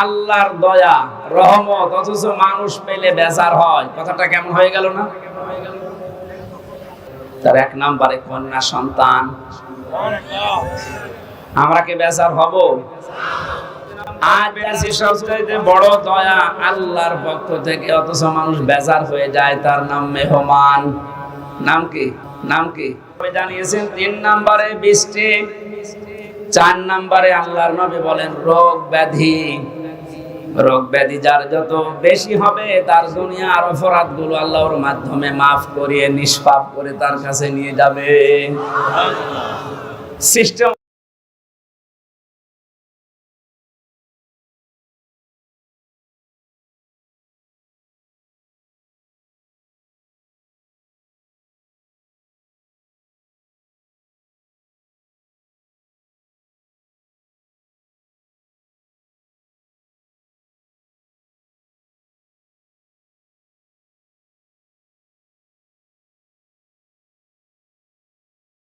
আল্লাহর দয়া, রহমত, অথচ মানুষ পেলে বেজার হয়। কথাটা কেমন হয়ে গেল না? তার এক নম্বরে, কন্যা সন্তান। আমরা কি বেজার হব? দয়া আল্লাহর থেকে, অথচ মানুষ হয়ে যায়, তার নাম মেহমান। নাম কি? নাম কি? জানিয়েছেন, তিন নাম্বারে বৃষ্টি। চার নাম্বারে আল্লাহর নবী বলেন, রোগ ব্যাধি। রোগ ব্যাধি যার যত বেশি হবে, তার দুনিয়ার অপরাধগুলো আল্লাহর মাধ্যমে মাফ করিয়ে, নিষ্পাপ করে তার কাছে নিয়ে যাবে। সিস্টেম